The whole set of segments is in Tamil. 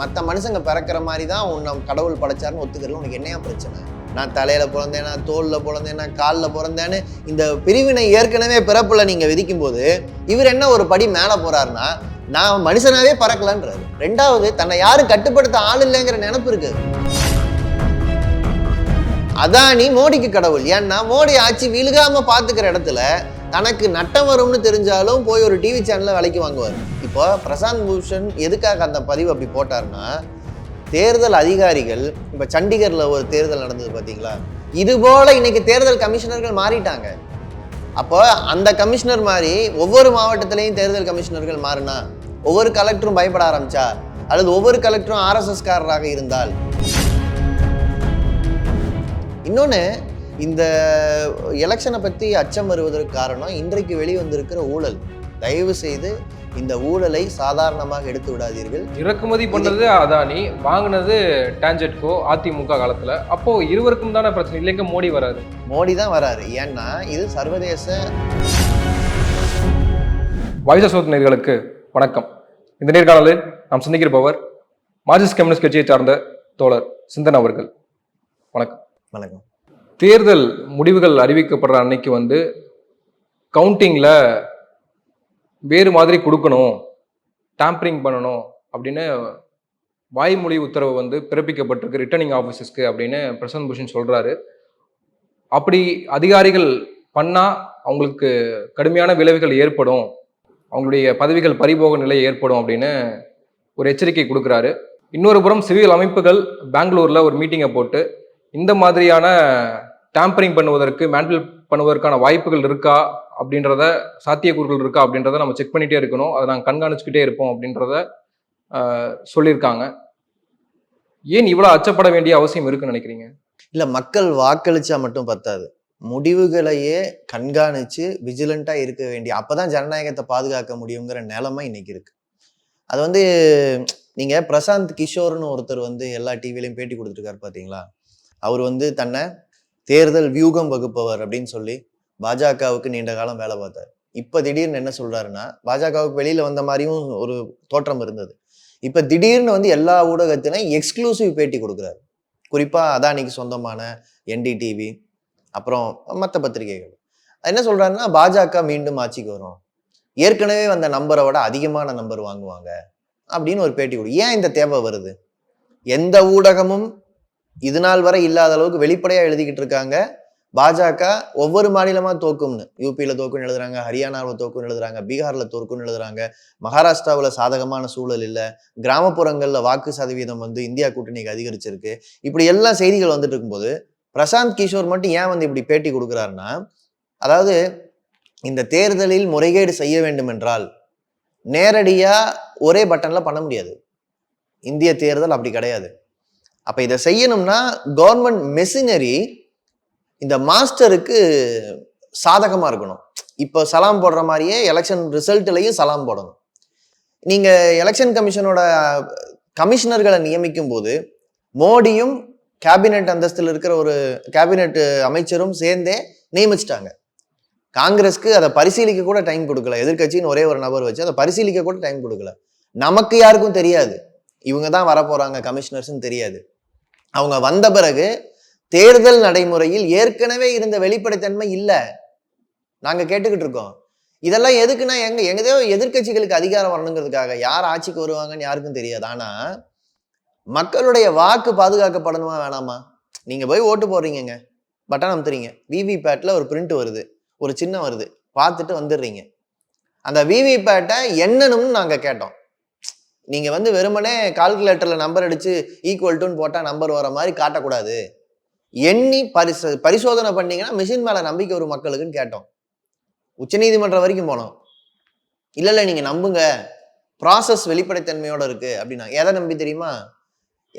மற்ற மனுஷங்க பிறக்கிற மாதிரி தான் உன்னை கடவுள் படைச்சாருன்னு ஒத்துக்கிறதுல உனக்கு என்னையா பிரச்சனை? நான் தலையில பிறந்தேனா தோல்ல பிறந்தேனா காலில் பிறந்தேன்னு இந்த பிரிவினை ஏற்கனவே பிறப்பில் நீங்கள் விதிக்கும் போது இவர் என்ன ஒரு படி மேலே போகிறாருன்னா நான் மனுஷனாவே பறக்கலன்றாரு. ரெண்டாவது தன்னை யாரும் கட்டுப்படுத்த ஆள் இல்லைங்கிற நினப்பு இருக்கு அதானி மோடிக்கு கடவுள். ஏன்னா மோடி ஆட்சி விழுகாம பாத்துக்கிற இடத்துல தனக்கு நட்டம் வரும்னு தெரிஞ்சாலும் போய் ஒரு டிவி சேனலில் வேலைக்கு வாங்குவார். இப்போ பிரசாந்த் பூஷன் எதுக்காக அந்த பதிவு அப்படி போட்டாருன்னா தேர்தல் அதிகாரிகள் இப்போ சண்டிகரில் ஒரு தேர்தல் நடந்தது பார்த்தீங்களா இது போல இன்னைக்கு தேர்தல் கமிஷனர்கள் மாறிட்டாங்க. அப்போ அந்த கமிஷனர் மாதிரி ஒவ்வொரு மாவட்டத்திலையும் தேர்தல் கமிஷனர்கள் மாறினா ஒவ்வொரு கலெக்டரும் பயப்பட ஆரம்பிச்சா அல்லது ஒவ்வொரு கலெக்டரும் ஆர்எஸ்எஸ்காரராக இருந்தால்? இன்னொன்று இந்த எலெக்ஷனை பற்றி அச்சம் வருவதற்கு காரணம் இன்றைக்கு வெளிவந்திருக்கிற ஊழல். தயவு செய்து இந்த ஊழலை சாதாரணமாக எடுத்து விடாதீர்கள். இறக்குமதி பண்ணது அதானி வாங்கினது டான்ஜெட்கோ அதிமுக காலத்துல. அப்போ இருவருக்கும் தானே பிரச்சனை இல்லைங்க மோடி வராரு. மோடி தான் வராரு. ஏன்னா இது சர்வதேச வாய்ஸ் ஆஃப் நேர்களுக்கு வணக்கம். இந்த நேர்காணலில் நாம் சந்திக்கிறபவர் மார்க்சிஸ்ட் கம்யூனிஸ்ட் கட்சியை சார்ந்த தோழர் சிந்தன் அவர்கள். வணக்கம். வணக்கம். தேர்தல் முடிவுகள் அறிவிக்கப்படுற அன்னைக்கு வந்து கவுண்டிங்கில் வேறு மாதிரி கொடுக்கணும் டேம்பரிங் பண்ணணும் அப்படின்னு வாய்மொழி உத்தரவு வந்து பிறப்பிக்கப்பட்டிருக்கு ரிட்டர்னிங் ஆஃபீஸஸ்க்கு அப்படின்னு பிரசாந்த் பூஷன் சொல்கிறாரு அப்படி அதிகாரிகள் பண்ணால் அவங்களுக்கு கடுமையான விளைவுகள் ஏற்படும் அவங்களுடைய பதவிகள் பறிபோக நிலை ஏற்படும் அப்படின்னு ஒரு எச்சரிக்கை கொடுக்குறாரு. இன்னொரு புறம் சிவில் அமைப்புகள் பெங்களூரில் ஒரு மீட்டிங்கை போட்டு இந்த மாதிரியான டேம்பரிங் பண்ணுவதற்கு மேண்டில் பண்ணுவதற்கான வாய்ப்புகள் இருக்கா அப்படின்றத சாத்தியக்கூறுகள் இருக்கா அப்படின்றத நம்ம செக் பண்ணிகிட்டே இருக்கணும். அதை நாங்கள் கண்காணிச்சுக்கிட்டே இருப்போம் அப்படின்றத சொல்லியிருக்காங்க. ஏன் இவ்வளோ அச்சப்பட வேண்டிய அவசியம் இருக்குன்னு நினைக்கிறீங்க? இல்லை மக்கள் வாக்களிச்சா மட்டும் பத்தாது. முடிவுகளையே கண்காணித்து விஜிலண்ட்டாக இருக்க வேண்டிய அப்பதான் ஜனநாயகத்தை பாதுகாக்க முடியுங்கிற நிலைமை இன்னைக்கு இருக்குது அது வந்து நீங்கள் பிரசாந்த் கிஷோர்னு ஒருத்தர் வந்து எல்லா டிவிலையும் பேட்டி கொடுத்துருக்காரு பார்த்தீங்களா அவர் வந்து தன்னை தேர்தல் வியூகம் வகுப்பவர் அப்படின்னு சொல்லி பாஜகவுக்கு நீண்ட காலம் வேலை பார்த்தார். இப்போ திடீர்னு என்ன சொல்றாருன்னா பாஜகவுக்கு வெளியில வந்த மாதிரியும் ஒரு தோற்றம் இருந்தது. இப்போ திடீர்னு வந்து எல்லா ஊடகத்திலையும் எக்ஸ்க்ளூசிவ் பேட்டி கொடுக்குறாரு. குறிப்பாக அதானிக்கு சொந்தமான என்டிடிவி அப்புறம் மற்ற பத்திரிகைகள். என்ன சொல்றாருன்னா பாஜக மீண்டும் ஆட்சிக்கு வரும். ஏற்கனவே வந்த நம்பரை விட அதிகமான நம்பர் வாங்குவாங்க அப்படின்னு ஒரு பேட்டி கொடு ஏன் இந்த தேவை வருது? எந்த ஊடகமும் இது நாள் வரை இல்லாத அளவுக்கு வெளிப்படையாக எழுதிக்கிட்டு இருக்காங்க. பாஜக ஒவ்வொரு மாநிலமாக தோக்கும்னு. யூபியில் தோக்குன்னு எழுதுறாங்க ஹரியானாவில் தோக்குன்னு எழுதுறாங்க பீகாரில் தோற்குன்னு எழுதுறாங்க. மகாராஷ்டிராவில் சாதகமான சூழல் இல்லை. கிராமப்புறங்களில் வாக்கு சதவீதம் வந்து இந்தியா கூட்டணிக்கு அதிகரிச்சிருக்கு. இப்படி எல்லா செய்திகள் வந்துட்டு இருக்கும்போது பிரசாந்த் கிஷோர் மட்டும் ஏன் வந்து இப்படி பேட்டி கொடுக்குறாருன்னா அதாவது இந்த தேர்தலில் முறைகேடு செய்ய வேண்டும் என்றால் நேரடியாக ஒரே பட்டனில் பண்ண முடியாது. இந்திய தேர்தல் அப்படி கிடையாது. அப்போ இதை செய்யணும்னா கவர்மெண்ட் மெஷினரி இந்த மாஸ்டருக்கு சாதகமாக இருக்கணும். இப்போ சலாம் போடுற மாதிரியே எலெக்ஷன் ரிசல்ட்லையும் சலாம் போடணும். நீங்கள் எலெக்ஷன் கமிஷனோட கமிஷனர்களை நியமிக்கும் போது மோடியும் கேபினெட் அந்தஸ்தில் இருக்கிற ஒரு கேபினெட் அமைச்சரும் சேர்ந்தே நியமிச்சிட்டாங்க. காங்கிரஸ்க்கு அதை பரிசீலிக்க கூட டைம் கொடுக்கல. எதிர்க்கட்சின்னு ஒரே ஒரு நபர் வச்சு அதை பரிசீலிக்க கூட டைம் கொடுக்கல. நமக்கு யாருக்கும் தெரியாது. இவங்க தான் வரப்போகிறாங்க கமிஷனர்ஸ்ன்னு தெரியாது. அவங்க வந்த பிறகு தேர்தல் நடைமுறையில் ஏற்கனவே இருந்த வெளிப்படைத்தன்மை இல்லை. நாங்கள் கேட்டுக்கிட்டு இருக்கோம். இதெல்லாம் எதுக்குன்னா எங்க எங்கதோ எதிர்க்கட்சிகளுக்கு அதிகாரம் வரணுங்கிறதுக்காக யார் ஆட்சிக்கு வருவாங்கன்னு யாருக்கும் தெரியாது. ஆனால் மக்களுடைய வாக்கு பாதுகாக்கப்படணுமா வேணாமா? நீங்கள் போய் ஓட்டு போடுறீங்கங்க. பட்டன் அமுத்துறீங்க. விவிபேட்டில் ஒரு பிரிண்ட் வருது. ஒரு சின்ன வருது. பார்த்துட்டு வந்துடுறீங்க. அந்த விவிபேட்டை எண்ணணும்னு நாங்கள் கேட்டோம். நீங்கள் வந்து வெறுமனே கால்குலேட்டரில் நம்பர் அடித்து ஈக்குவல் டுன்னு போட்டால் நம்பர் வர மாதிரி காட்டக்கூடாது. எண்ணி பரிசு பரிசோதனை பண்ணீங்கன்னா மிஷின் மேலே நம்பிக்கை ஒரு மக்களுக்குன்னு கேட்டோம். உச்சநீதிமன்றம் வரைக்கும் போனோம். இல்லை இல்லை நீங்கள் நம்புங்க. ப்ராசஸ் வெளிப்படைத்தன்மையோடு இருக்குது அப்படின்னா எதை நம்பி தெரியுமா?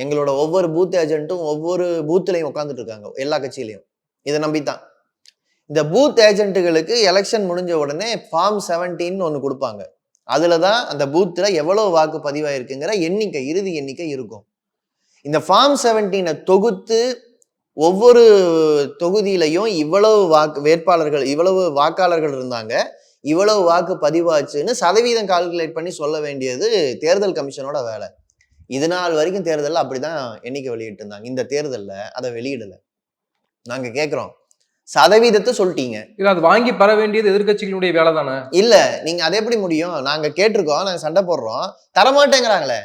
எங்களோட ஒவ்வொரு பூத் ஏஜென்ட்டும் ஒவ்வொரு பூத்துலையும் உட்காந்துட்டு இருக்காங்க எல்லா கட்சியிலையும். இதை நம்பித்தான். இந்த பூத் ஏஜென்ட்டுகளுக்கு எலெக்ஷன் முடிஞ்ச உடனே ஃபார்ம் செவன்டீன் ஒன்று கொடுப்பாங்க. அதில் தான் அந்த பூத்தில் எவ்வளோ வாக்கு பதிவாயிருக்குங்கிற எண்ணிக்கை இறுதி எண்ணிக்கை இருக்கும். இந்த ஃபார்ம் செவன்டீனை தொகுத்து ஒவ்வொரு தொகுதியிலையும் இவ்வளவு வாக்கு வேட்பாளர்கள் இவ்வளவு வாக்காளர்கள் இருந்தாங்க. இவ்வளவு வாக்கு பதிவாச்சுன்னு சதவீதம் கால்குலேட் பண்ணி சொல்ல வேண்டியது தேர்தல் கமிஷனோட வேலை. இது நாள் வரைக்கும் தேர்தலில் அப்படிதான் எண்ணிக்கை வெளியிட்டு இருந்தாங்க இந்த தேர்தலில் அதை வெளியிடலை. நாங்கள் கேட்குறோம் சதவீதத்தை சொல்லிட்டீங்க. இல்ல அது வாங்கி பெற வேண்டியது எதிர்க்கட்சிகளுடைய வேலை தானே இல்ல நீங்க அது எப்படி முடியும்? நாங்க கேட்டிருக்கோம் நாங்க சண்டை போடுறோம். தரமாட்டேங்கிறாங்களே.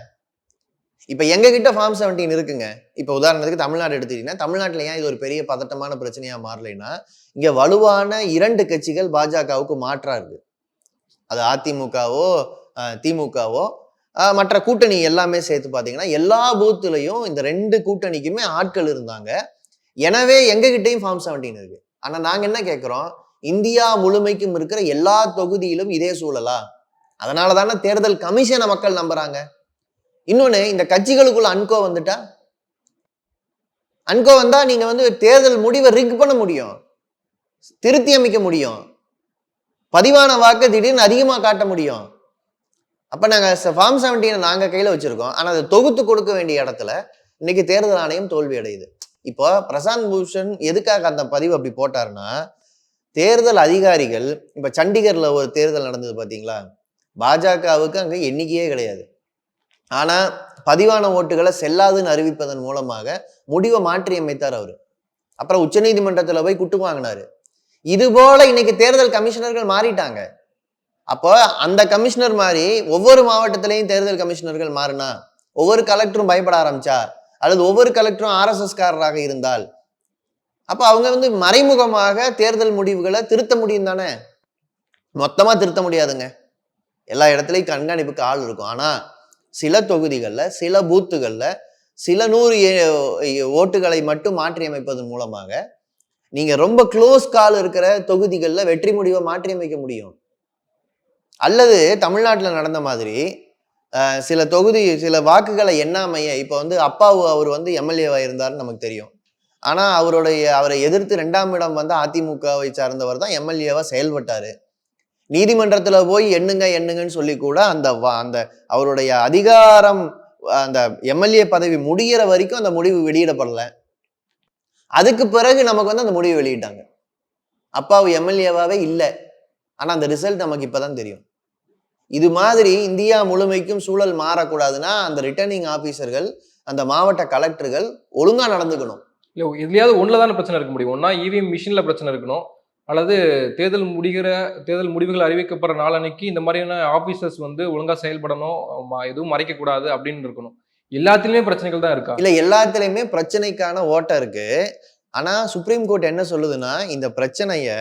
இப்ப எங்க கிட்ட ஃபார்ம் செவன்டீன் இருக்குங்க. இப்ப உதாரணத்துக்கு தமிழ்நாடு எடுத்துக்கிட்டீங்கன்னா தமிழ்நாட்டுல ஏன் இது ஒரு பெரிய பதட்டமான பிரச்சனையா மாறலைன்னா இங்க வலுவான இரண்டு கட்சிகள் பாஜகவுக்கு மாற்றா இருக்கு அது அதிமுகவோ திமுகவோ மற்ற கூட்டணி எல்லாமே சேர்த்து பாத்தீங்கன்னா எல்லா பூத்துலயும் இந்த ரெண்டு கூட்டணிக்குமே ஆட்கள் இருந்தாங்க. எனவே எங்க கிட்டயும் ஃபார்ம் செவன்டீன் இருக்கு. ஆனால் நாங்கள் என்ன கேட்குறோம் இந்தியா முழுமைக்கும் இருக்கிற எல்லா தொகுதியிலும் இதே சூழலா? அதனால தானே தேர்தல் கமிஷனை மக்கள் நம்புறாங்க. இன்னொன்று இந்த கட்சிகளுக்குள்ள அன்கோ வந்துட்டா? அன்கோ வந்தா நீங்க வந்து தேர்தல் முடிவை ரிக் பண்ண முடியும். திருத்தி அமைக்க முடியும். பதிவான வாக்கு திடீர்னு அதிகமாக காட்ட முடியும். அப்போ நாங்கள் ஃபார்ம் செவன்டீனை நாங்கள் கையில் வச்சுருக்கோம். ஆனால் அதை தொகுத்து கொடுக்க வேண்டிய இடத்துல இன்னைக்கு தேர்தல் ஆணையம் தோல்வி அடையுது இப்போ பிரசாந்த் பூஷன் எதுக்காக அந்த பதிவு அப்படி போட்டாருன்னா தேர்தல் அதிகாரிகள் இப்போ சண்டிகர்ல ஒரு தேர்தல் நடந்தது பார்த்தீங்களா பாஜகவுக்கு அங்கே எண்ணிக்கையே கிடையாது. ஆனா பதிவான ஓட்டுகளை செல்லாதுன்னு அறிவிப்பதன் மூலமாக முடிவை மாற்றி அமைத்தார் அவர். அப்புறம் உச்சநீதிமன்றத்தில் போய் குட்டு வாங்கினாரு. இது போல இன்னைக்கு தேர்தல் கமிஷனர்கள் மாறிட்டாங்க. அப்போ அந்த கமிஷனர் மாதிரி ஒவ்வொரு மாவட்டத்திலையும் தேர்தல் கமிஷனர்கள் மாறினா ஒவ்வொரு கலெக்டரும் பயப்பட ஆரம்பிச்சா அல்லது ஒவ்வொரு கலெக்டரும் ஆர்எஸ்எஸ்காரராக இருந்தால் அப்போ அவங்க வந்து மறைமுகமாக தேர்தல் முடிவுகளை திருத்த முடியும் தானே? மொத்தமாக திருத்த முடியாதுங்க. எல்லா இடத்துலையும் கண்காணிப்புக்கு ஆள் இருக்கும். ஆனால் சில தொகுதிகளில் சில பூத்துகளில் சில நூறு ஏ- ஓட்டுகளை மட்டும் மாற்றி அமைப்பதன் மூலமாக நீங்கள் ரொம்ப க்ளோஸ் கால் இருக்கிற தொகுதிகளில் வெற்றி முடிவை மாற்றி அமைக்க முடியும். அல்லது தமிழ்நாட்டில் நடந்த மாதிரி சில தொகுதி சில வாக்குகளை எண்ணாமைய இப்போ வந்து அப்பாவு அவர் வந்து எம்எல்ஏவாக இருந்தாருன்னு நமக்கு தெரியும். ஆனால் அவருடைய அவரை எதிர்த்து ரெண்டாம் இடம் வந்து அதிமுகவை சார்ந்தவர் தான் எம்எல்ஏவாக செயல்பட்டார். நீதிமன்றத்தில் போய் எண்ணுங்க எண்ணுங்கன்னு சொல்லி கூட அந்த வா- அந்த அவருடைய அதிகாரம் அந்த எம்எல்ஏ பதவி முடியிற வரைக்கும் அந்த முடிவு வெளியிடப்படல. அதுக்கு பிறகு நமக்கு வந்து அந்த முடிவு வெளியிட்டாங்க. அப்பாவு எம்எல்ஏவாகவே இல்லை. ஆனால் அந்த ரிசல்ட் நமக்கு இப்போ தான் தெரியும். இது மாதிரி இந்தியா முழுமைக்கும் சூழல் மாறக்கூடாதுன்னா அந்த ரிட்டர்னிங் ஆபீசர்கள் அந்த மாவட்ட கலெக்டர்கள் ஒழுங்கா நடந்துக்கணும். இல்ல எதுலயாவது ஒண்ணுல தானே பிரச்சனை இருக்க முடியும். ஒன்னா இவிஎம் மிஷின்ல பிரச்சனை இருக்கணும். அல்லது தேர்தல் முடிகிற தேர்தல் முடிவுகள் அறிவிக்கப்படுற நாளன்னைக்கு இந்த மாதிரியான ஆபீசர்ஸ் வந்து ஒழுங்கா செயல்படணும் எதுவும் மறைக்க கூடாது அப்படின்னு இருக்கணும். எல்லாத்துலயுமே பிரச்சனைகள் தான் இருக்கா? இல்ல எல்லாத்துலயுமே பிரச்சனைக்கான ஓட்டம் இருக்கு. ஆனா சுப்ரீம் கோர்ட் என்ன சொல்லுதுன்னா இந்த பிரச்சனைய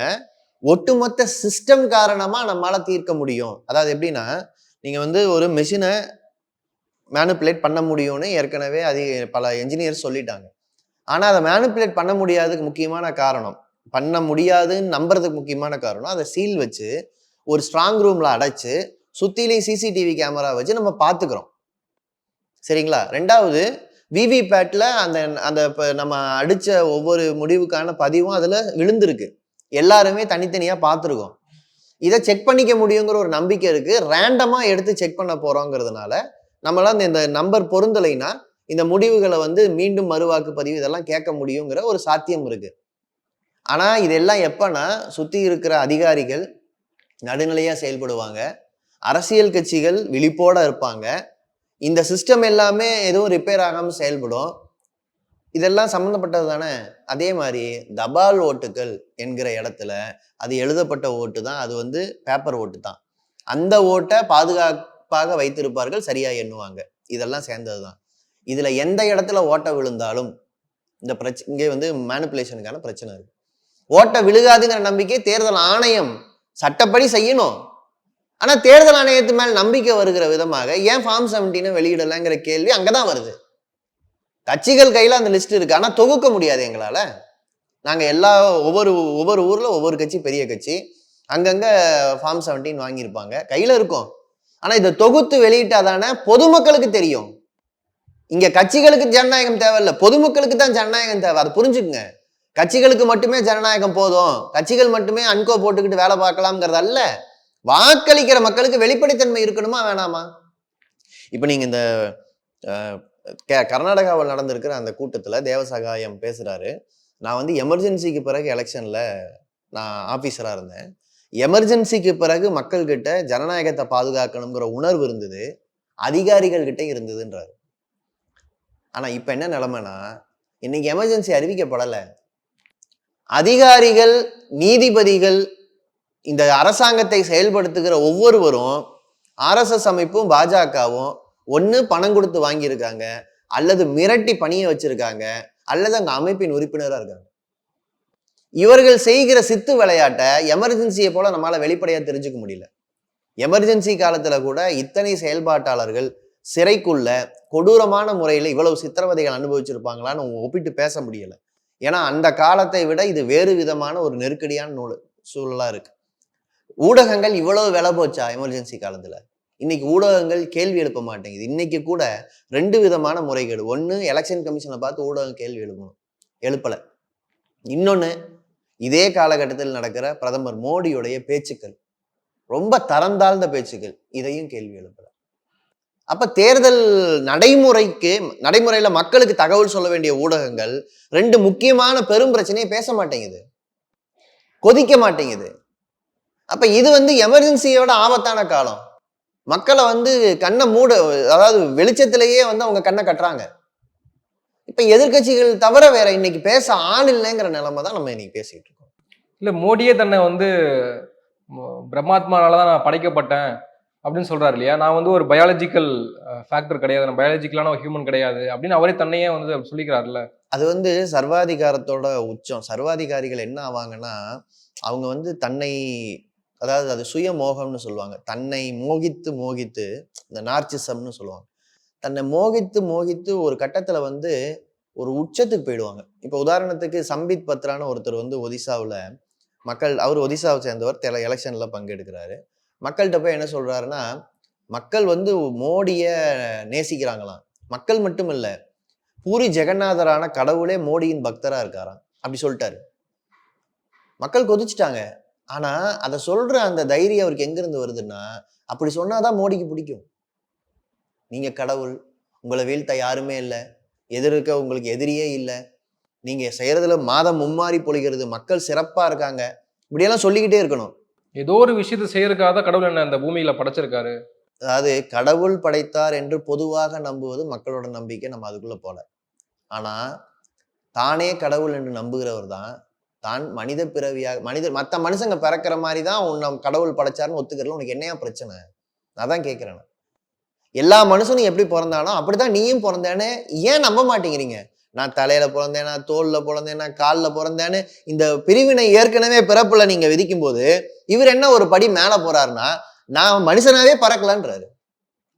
ஒட்டுமொத்த சிஸ்டம் காரணமாக நம்மளால் தீர்க்க முடியும். அதாவது எப்படின்னா நீங்கள் வந்து ஒரு மெஷினை மேனுப்புலேட் பண்ண முடியும்னு ஏற்கனவே அது பல என்ஜினியர்ஸ் சொல்லிட்டாங்க. ஆனால் அதை மேனுப்புலேட் பண்ண முடியாததுக்கு முக்கியமான காரணம் பண்ண முடியாதுன்னு நம்புறதுக்கு முக்கியமான காரணம் அதை சீல் வச்சு ஒரு ஸ்ட்ராங் ரூமில் அடைச்சு சுற்றிலையும் சிசிடிவி கேமரா வச்சு நம்ம பார்த்துக்கிறோம். சரிங்களா? ரெண்டாவது விவிபேட்டில் அந்த அந்த இப்போ நம்ம அடித்த ஒவ்வொரு முடிவுக்கான பதிவும் அதில் விழுந்திருக்கு. எல்லாருமே தனித்தனியாக பார்த்துருக்கோம். இதை செக் பண்ணிக்க முடியுங்கிற ஒரு நம்பிக்கை இருக்குது ரேண்டமாக எடுத்து செக் பண்ண போகிறோங்கிறதுனால நம்மளால் இந்த- இந்த நம்பர் பொருந்தலைன்னா இந்த முடிவுகளை வந்து மீண்டும் மறுவாக்கு பதிவு இதெல்லாம் கேட்க முடியுங்கிற ஒரு சாத்தியம் இருக்குது ஆனால் இதெல்லாம் எப்பன்னா சுற்றி இருக்கிற அதிகாரிகள் நடுநிலையாக செயல்படுவாங்க. அரசியல் கட்சிகள் விழிப்போட இருப்பாங்க. இந்த சிஸ்டம் எல்லாமே எதுவும் ரிப்பேர் ஆகாமல் செயல்படும். இதெல்லாம் சம்மந்தப்பட்டது தானே? அதே மாதிரி தபால் ஓட்டுகள் என்கிற இடத்துல அது எழுதப்பட்ட ஓட்டு தான் அது வந்து பேப்பர் ஓட்டு தான். அந்த ஓட்டை பாதுகாப்பாக வைத்திருப்பார்கள் சரியா எண்ணுவாங்க. இதெல்லாம் சேர்ந்தது தான். இதுல எந்த இடத்துல ஓட்டை விழுந்தாலும் இந்த பிரச்சனை இங்கே வந்து மேனிப்புலேஷனுக்கான பிரச்சனை இருக்கு. ஓட்டை விழுகாதுங்கிற நம்பிக்கை தேர்தல் ஆணையம் சட்டப்படி செய்யணும். ஆனால் தேர்தல் ஆணையத்து மேல் நம்பிக்கை வருகிற விதமாக ஏன் ஃபார்ம் செவன்டீனை வெளியிடலைங்கிற கேள்வி அங்கே தான் வருது. கட்சிகள் கையில் அந்த லிஸ்ட் இருக்குது ஆனால் தொகுக்க முடியாது எங்களால். நாங்கள் எல்லா ஒவ்வொரு ஒவ்வொரு ஊரில் ஒவ்வொரு கட்சி பெரிய கட்சி அங்கங்கே ஃபார்ம் செவன்டீன் வாங்கியிருப்பாங்க. கையில் இருக்கும். ஆனால் இதை தொகுத்து வெளியிட்டாதானே பொதுமக்களுக்கு தெரியும். இங்கே கட்சிகளுக்கு ஜனநாயகம் தேவையில்லை. பொதுமக்களுக்கு தான் ஜனநாயகம் தேவை. அதை புரிஞ்சுக்குங்க. கட்சிகளுக்கு மட்டுமே ஜனநாயகம் போதும். கட்சிகள் மட்டுமே அன்கோ போட்டுக்கிட்டு வேலை பார்க்கலாம்ங்கிறது அல்ல. வாக்களிக்கிற மக்களுக்கு வெளிப்படைத்தன்மை இருக்கணுமா வேணாமா? இப்போ நீங்கள் இந்த கர்நாடகாவில் நடந்திருக்கிற அந்த கூட்டத்தில் தேவசகாயம் பேசுகிறாரு நான் வந்து எமர்ஜென்சிக்கு பிறகு எலெக்ஷனில் நான் ஆஃபீஸராக இருந்தேன். எமர்ஜென்சிக்கு பிறகு மக்கள்கிட்ட ஜனநாயகத்தை பாதுகாக்கணுங்கிற உணர்வு இருந்தது. அதிகாரிகள் கிட்டே இருந்ததுன்றாரு. ஆனால் இப்போ என்ன நிலைமைனா இன்னைக்கு எமர்ஜென்சி அறிவிக்கப்படலை. அதிகாரிகள் நீதிபதிகள் இந்த அரசாங்கத்தை செயல்படுத்துகிற ஒவ்வொருவரும் ஆர்எஸ்எஸ் அமைப்பும் பாஜகவும் ஒன்று பணம் கொடுத்து வாங்கியிருக்காங்க அல்லது மிரட்டி பணிய வச்சிருக்காங்க அல்லது அங்கே அமைப்பின் உறுப்பினராக இருக்காங்க. இவர்கள் செய்கிற சித்து விளையாட்டை எமர்ஜென்சியை போல நம்மளால் வெளிப்படையாக தெரிஞ்சுக்க முடியல. எமர்ஜென்சி காலத்தில் கூட இத்தனை செயல்பாட்டாளர்கள் சிறைக்குள்ள கொடூரமான முறையில் இவ்வளவு சித்திரவதைகள் அனுபவிச்சிருப்பாங்களான்னு ஒப்பிட்டு பேச முடியல. ஏன்னா அந்த காலத்தை விட இது வேறு விதமான ஒரு நெருக்கடியான நூல் சூழலாக இருக்கு. ஊடகங்கள் இவ்வளவு விலை போச்சா எமர்ஜென்சி காலத்தில்? இன்னைக்கு ஊடகங்கள் கேள்வி எழுப்ப மாட்டேங்குது. இன்னைக்கு கூட ரெண்டு விதமான முறைகேடு. ஒன்று எலெக்ஷன் கமிஷனை பார்த்து ஊடகம் கேள்வி எழுப்பணும். எழுப்பலை. இன்னொன்று இதே காலகட்டத்தில் நடக்கிற பிரதமர் மோடியுடைய பேச்சுக்கள். ரொம்ப தரந்தாழ்ந்த பேச்சுக்கள். இதையும் கேள்வி எழுப்பல. அப்ப தேர்தல் நடைமுறைக்கு நடைமுறையில மக்களுக்கு தகவல் சொல்ல வேண்டிய ஊடகங்கள் ரெண்டு முக்கியமான பெரும் பிரச்சனையை பேச மாட்டேங்குது. கொதிக்க மாட்டேங்குது. அப்ப இது வந்து எமர்ஜென்சியோட ஆபத்தான காலம். மக்களை வந்து கண்ணை மூட அதாவது வெளிச்சத்திலேயே வந்து அவங்க கண்ணை கட்டுறாங்க. இப்ப எதிர்க்கட்சிகள் தவிர வேற இன்னைக்கு பேச ஆள் இல்லைங்கிற நிலைமை தான் நம்ம இன்னைக்கு பேசிட்டு இருக்கோம். இல்ல மோடியே தன்னை வந்து பிரம்மாத்மானால தான் நான் படைக்கப்பட்டேன் அப்படின்னு சொல்றாரு இல்லையா? நான் வந்து ஒரு பயாலஜிக்கல் ஃபேக்டர் கிடையாது. நான் பயாலஜிக்கலான ஒரு ஹியூமன் கிடையாது அப்படின்னு அவரே தன்னையே வந்து சொல்லிக்கிறாருல்ல. அது வந்து சர்வாதிகாரத்தோட உச்சம். சர்வாதிகாரிகள் என்ன ஆவாங்கன்னா அவங்க வந்து தன்னை அதாவது அது சுய மோகம்னு சொல்லுவாங்க. தன்னை மோகித்து மோகித்து இந்த நார்ச்சிசம்னு சொல்லுவாங்க. தன்னை மோகித்து மோகித்து ஒரு கட்டத்தில் வந்து ஒரு உச்சத்துக்கு போயிடுவாங்க. இப்போ உதாரணத்துக்கு சம்பித் பத்ரான ஒருத்தர் வந்து ஒதிசாவில் மக்கள் அவர் ஒதிசாவை சேர்ந்தவர் தெல எலெக்ஷனில் பங்கெடுக்கிறாரு. மக்கள்கிட்ட போய் என்ன சொல்கிறாருன்னா மக்கள் வந்து மோடியை நேசிக்கிறாங்களாம். மக்கள் மட்டும் இல்லை பூரி ஜெகநாதரான கடவுளே மோடியின் பக்தராக இருக்காராம். அப்படி சொல்லிட்டாரு. மக்கள் கொதிச்சிட்டாங்க. ஆனா அதை சொல்ற அந்த தைரியம் அவருக்கு எங்க இருந்து வருதுன்னா அப்படி சொன்னாதான் மோடிக்கு பிடிக்கும். நீங்க கடவுள் உங்களை வீழ்த்த யாருமே இல்லை. எதிர்க்க உங்களுக்கு எதிரியே இல்லை. நீங்க செய்யறதுல மாதம் மும்மாறி பொழிகிறது மக்கள் சிறப்பா இருக்காங்க. இப்படியெல்லாம் சொல்லிக்கிட்டே இருக்கணும். ஏதோ ஒரு விஷயத்தை செய்யறதுக்காக கடவுள் என்ன இந்த பூமியில படைச்சிருக்காரு? அதாவது கடவுள் படைத்தார் என்று பொதுவாக நம்புவது மக்களோட நம்பிக்கை. நம்ம அதுக்குள்ள போல. ஆனா தானே கடவுள் என்று நம்புகிறவர் தான் தான் மனித பிறவியாக மனிதர் மற்ற மனுஷங்க பிறக்கிற மாதிரி தான் உன்னை கடவுள் படைச்சாருன்னு ஒத்துக்கிறல உனக்கு என்னையா பிரச்சனை? நான் தான் கேட்குறேன் எல்லா மனுஷனும் எப்படி பிறந்தானோ அப்படிதான் நீயும் பிறந்தேன்னு ஏன் நம்ப மாட்டேங்கிறீங்க? நான் தலையில பிறந்தேனா தோல்ல பிறந்தேனா காலில் பிறந்தேன்னு இந்த பிரிவினை ஏற்கனவே பிறப்புல நீங்க விதிக்கும் போது இவர் என்ன ஒரு படி மேலே போறாருன்னா நான் மனுஷனாவே பறக்கலன்றாரு.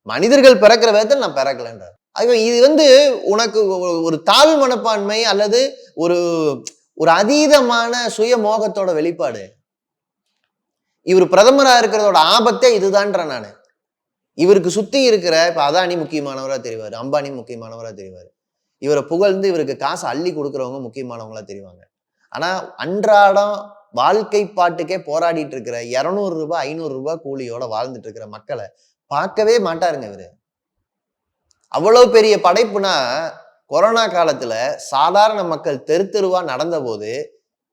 மனிதர்கள் பிறக்கிற விதத்தில் நான் பிறக்கலன்றார். ஆக இது வந்து உனக்கு ஒரு- ஒரு தாழ் மனப்பான்மை அல்லது ஒரு ஒரு அதீதமான சுய மோகத்தோட வெளிப்பாடு. இவர் பிரதமராக இருக்கிறதோட ஆபத்தே இதுதான்ற நான். இவருக்கு சுற்றி இருக்கிற இப்போ அதானி முக்கியமானவராக தெரிவார் அம்பானி முக்கியமானவராக தெரிவார். இவரை புகழ்ந்து இவருக்கு காசு அள்ளி கொடுக்குறவங்க முக்கியமானவங்களா தெரிவாங்க. ஆனால் அன்றாடம் வாழ்க்கை பாட்டுக்கே போராடிட்டு இருக்கிற இரநூறு ரூபாய் ஐநூறு ரூபாய் கூலியோட வாழ்ந்துட்டு இருக்கிற மக்களை பார்க்கவே மாட்டாருங்க இவர். அவ்வளோ பெரிய படைப்புனா கொரோனா காலத்தில் சாதாரண மக்கள் தெரு தெருவாக நடந்தபோது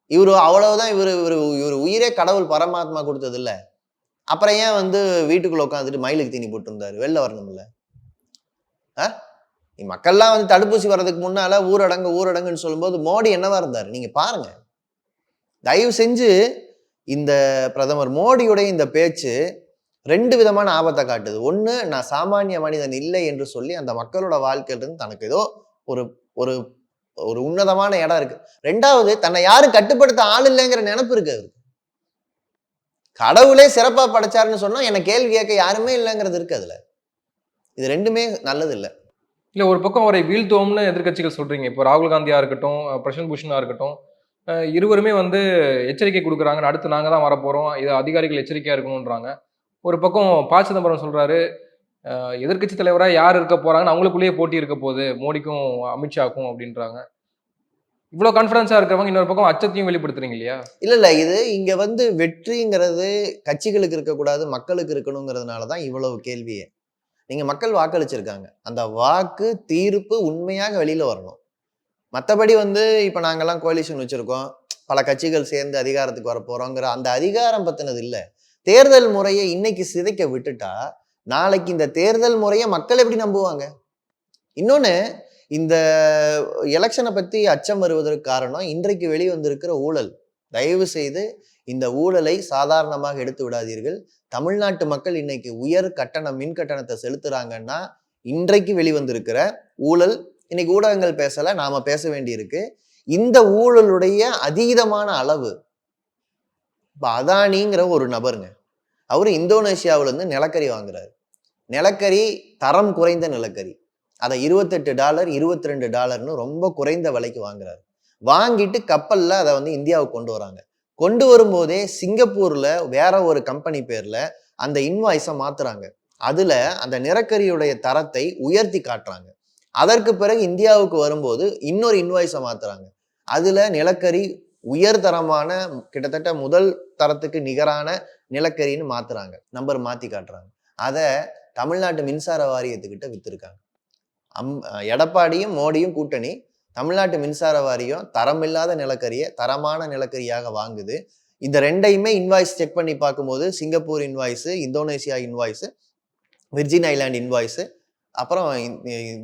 இவர் அவ்வளவுதான் இவர் இவர் இவர் உயிரே கடவுள் பரமாத்மா கொடுத்தது அப்புறம் ஏன் வந்து வீட்டுக்குள்ள உட்காந்துட்டு மயிலுக்கு தீனி போட்டிருந்தாரு? வெளில வரணும்ல. ஆ? நீ மக்கள்லாம் வந்து தடுப்பூசி வர்றதுக்கு முன்னால ஊரடங்கு ஊரடங்குன்னு சொல்லும்போது மோடி என்னவா இருந்தார்? நீங்க பாருங்க. தயவு செஞ்சு இந்த பிரதமர் மோடியுடைய இந்த பேச்சு ரெண்டு விதமான ஆபத்தை காட்டுது. ஒன்று நான் சாமானிய மனிதன் இல்லை என்று சொல்லி அந்த மக்களோட வாழ்க்கையிலிருந்து தனக்கு ஏதோ ஒரு ஒரு ஒரு உன்னதமான இடம் இருக்கு. ரெண்டாவது தன்னை யாரும் கட்டுப்படுத்த ஆள் இல்லைங்கிற நினப்பு இருக்கு அவருக்கு. கடவுளே சிறப்பாக படைச்சாருன்னு சொன்னால் என்னை கேள்வி கேட்க யாருமே இல்லைங்கிறது இருக்கு அதில். இது ரெண்டுமே நல்லது இல்லை. இல்லை ஒரு பக்கம் அவரை வீழ்த்துவோம்னு எதிர்க்கட்சிகள் சொல்கிறீங்க இப்போ ராகுல் காந்தியாக இருக்கட்டும் பிரசன் பூஷனாக இருக்கட்டும் இருவருமே வந்து எச்சரிக்கை கொடுக்குறாங்க அடுத்து நாங்கள் தான் வரப்போகிறோம் இது அதிகாரிகள் எச்சரிக்கையாக இருக்கணுன்றாங்க ஒரு பக்கம் ப. சிதம்பரம் சொல்கிறாரு எதிர்கட்சி எதிர்க்கட்சி யார் இருக்க போறாங்கன்னு அவங்களுக்குள்ளேயே போட்டி இருக்க போகுது. மோடிக்கும் அமித்ஷாக்கும் அப்படின்றாங்க. இவ்வளோ கான்ஃபிடன்ஸாக இருக்கிறவங்க இன்னொரு பக்கம் அச்சத்தையும் வெளிப்படுத்துறீங்க இல்லையா? இல்லை இல்லை. இது இங்கே வந்து வெற்றிங்கிறது கட்சிகளுக்கு இருக்கக்கூடாது மக்களுக்கு இருக்கணுங்கிறதுனால தான் இவ்வளவு கேள்வியே. நீங்கள் மக்கள் வாக்களிச்சிருக்காங்க. அந்த வாக்கு தீர்ப்பு உண்மையாக வெளியில் வரணும். மற்றபடி வந்து இப்போ நாங்கள்லாம் கோலிஷன் வச்சுருக்கோம். பல கட்சிகள் சேர்ந்து அதிகாரத்துக்கு வர அந்த அதிகாரம் பற்றினது இல்லை. தேர்தல் முறையை இன்னைக்கு சிதைக்க விட்டுட்டா நாளைக்கு இந்த தேர்தல் முறையை மக்கள் எப்படி நம்புவாங்க? இன்னொன்று இந்த எலெக்ஷனை பற்றி அச்சம் வருவதற்கு காரணம் இன்றைக்கு வெளிவந்திருக்கிற ஊழல். தயவு செய்து இந்த ஊழலை சாதாரணமாக எடுத்து விடாதீர்கள். தமிழ்நாட்டு மக்கள் இன்னைக்கு உயர் கட்டணம் மின் கட்டணத்தை செலுத்துறாங்கன்னா இன்றைக்கு வெளிவந்திருக்கிற ஊழல். இன்னைக்கு ஊடகங்கள் பேசல நாம பேச வேண்டியிருக்கு. இந்த ஊழலுடைய அதீதமான அளவு இப்போ அதானிங்கிற ஒரு நபருங்க. அவரு இந்தோனேஷியாவிலேருந்து நிலக்கரி வாங்குறாரு. நிலக்கரி தரம் குறைந்த நிலக்கரி. அதை இருபத்தெட்டு டாலர் இருபத்தி ரெண்டு டாலர்னு ரொம்ப குறைந்த விலைக்கு வாங்குறாரு. வாங்கிட்டு கப்பலில் அதை வந்து இந்தியாவுக்கு கொண்டு வராங்க. கொண்டு வரும்போதே சிங்கப்பூரில் வேற ஒரு கம்பெனி பேரில் அந்த இன்வாய்ஸை மாற்றுறாங்க அதில் அந்த நிலக்கரியுடைய தரத்தை உயர்த்தி காட்டுறாங்க. அதற்கு பிறகு இந்தியாவுக்கு வரும்போது இன்னொரு இன்வாய்ஸை மாற்றுறாங்க அதில் நிலக்கரி உயர்தரமான கிட்டத்தட்ட முதல் தரத்துக்கு நிகரான நிலக்கரின்னு மாத்துறாங்க. நம்பர் மாத்தி காட்டுறாங்க. அதை தமிழ்நாட்டு மின்சார வாரியத்துக்கிட்ட வித்துருக்காங்க. அம் எடப்பாடியும் மோடியும் கூட்டணி தமிழ்நாட்டு மின்சார வாரியம் தரமில்லாத நிலக்கரியை தரமான நிலக்கரியாக வாங்குது. இந்த ரெண்டையுமே இன்வாய்ஸ் செக் பண்ணி பார்க்கும்போது Singapore invoice Indonesia invoice Virgin Island invoice அப்புறம்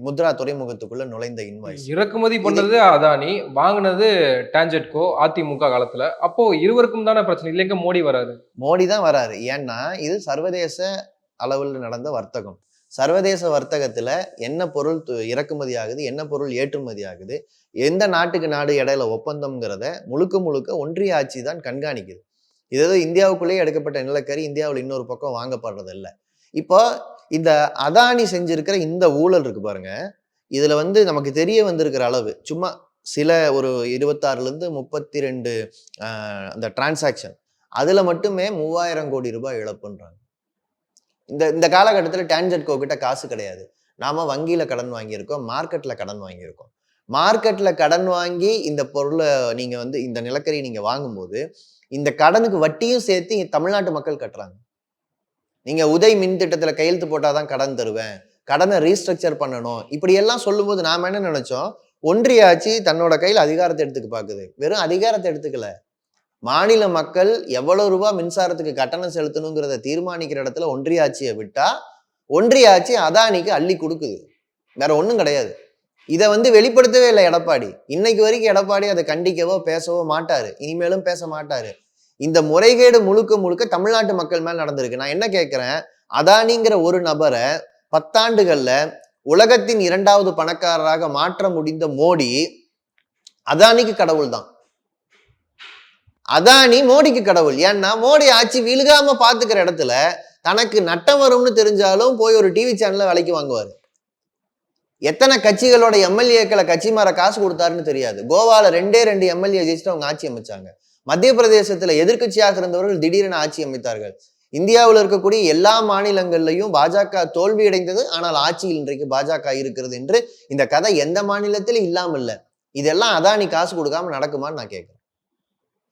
முத்ரா துறைமுகத்துக்குள்ள நுழைந்த இன்வாய்ஸ் இறக்குமதி பண்ணது அதானி வாங்கினது டான்ஜெட்கோ அதிமுக காலத்துல. அப்போ இருவருக்கும் தானே பிரச்சனை இல்லைங்க மோடி வராரு. மோடி தான் வராரு. ஏன்னா இது சர்வதேச அளவில் நடந்த வர்த்தகம். சர்வதேச வர்த்தகத்துல என்ன பொருள் இறக்குமதி ஆகுது என்ன பொருள் ஏற்றுமதி ஆகுது எந்த நாட்டுக்கு நாடு இடையில ஒப்பந்தம்ங்கிறத முழுக்க முழுக்க ஒன்றிய ஆட்சி தான் கண்காணிக்குது. இது இந்தியாவுக்குள்ளேயே எடுக்கப்பட்ட நிலக்கரி இந்தியாவில் இன்னொரு பக்கம் வாங்கப்படுறது இல்லை இப்போ இந்த அதானி செஞ்சிருக்கிற இந்த ஊழல் இருக்கு பாருங்க. இதுல வந்து நமக்கு தெரிய வந்திருக்கிற அளவு. சும்மா சில ஒரு இருபத்தாறுலேருந்து முப்பத்தி ரெண்டு அந்த டிரான்சாக்ஷன் அதில் மட்டுமே மூவாயிரம் கோடி ரூபாய் இழப்புன்றாங்க. இந்த இந்த காலகட்டத்தில் டான்ஜெட்கோ கிட்ட காசு கிடையாது. நாம் வங்கியில் கடன் வாங்கியிருக்கோம் மார்க்கெட்டில் கடன் வாங்கியிருக்கோம். மார்க்கெட்டில் கடன் வாங்கி இந்த பொருளை நீங்கள் வந்து இந்த நிலக்கரி நீங்கள் வாங்கும்போது இந்த கடனுக்கு வட்டியும் சேர்த்து தமிழ்நாட்டு மக்கள் கட்டுறாங்க. நீங்கள் உதய் மின் திட்டத்தில் கையெழுத்து போட்டால் தான் கடன் தருவேன். கடனை ரீஸ்ட்ரக்சர் பண்ணணும். இப்படியெல்லாம் சொல்லும்போது நாம் என்ன நினச்சோம்? ஒன்றிய ஆட்சி தன்னோட கையில் அதிகாரத்தை எடுத்துக்க பார்க்குது வெறும் அதிகாரத்தை எடுத்துக்கல. மாநில மக்கள் எவ்வளோ ரூபா மின்சாரத்துக்கு கட்டணம் செலுத்தணுங்கிறத தீர்மானிக்கிற இடத்துல ஒன்றிய ஆட்சியை விட்டால் ஒன்றிய ஆட்சி அதானிக்கு அள்ளி கொடுக்குது. வேற ஒன்றும் கிடையாது. இதை வந்து வெளிப்படுத்தவே இல்லை எடப்பாடி. இன்னைக்கு வரைக்கும் எடப்பாடி அதை கண்டிக்கவோ பேசவோ மாட்டாரு. இனிமேலும் பேச மாட்டாரு. இந்த முறைகேடு முழுக்க முழுக்க தமிழ்நாட்டு மக்கள் மேல் நடந்திருக்கு. நான் என்ன கேட்குறேன்? அதானிங்கிற ஒரு நபரை பத்தாண்டுகளில் உலகத்தின் இரண்டாவது பணக்காரராக மாற்ற முடிந்த மோடி அதானிக்கு கடவுள் தான். அதானி மோடிக்கு கடவுள். ஏன்னா மோடி ஆட்சி விழுகாம பாத்துக்கிற இடத்துல தனக்கு நட்டம் வரும்னு தெரிஞ்சாலும் போய் ஒரு டிவி சேனல்ல விலைக்கு வாங்குவார். எத்தனை கட்சிகளோட எம்எல்ஏக்களை கட்சி மாற காசு கொடுத்தாருன்னு தெரியாது. கோவால ரெண்டே ரெண்டு எம்எல்ஏ ஜெயிச்சுட்டு அவங்க ஆட்சி அமைச்சாங்க. மத்திய பிரதேசத்துல எதிர்க்கட்சியாக இருந்தவர்கள் திடீரென ஆட்சி அமைத்தார்கள். இந்தியாவில் இருக்கக்கூடிய எல்லா மாநிலங்கள்லையும் பாஜக தோல்வி அடைந்தது. ஆனால் ஆட்சியில் இன்றைக்கு பாஜக இருக்கிறது என்று இந்த கதை எந்த மாநிலத்திலும் இல்லாம இல்ல. இதெல்லாம் அதானி காசு கொடுக்காம நடக்குமான்னு நான் கேட்கிறேன்.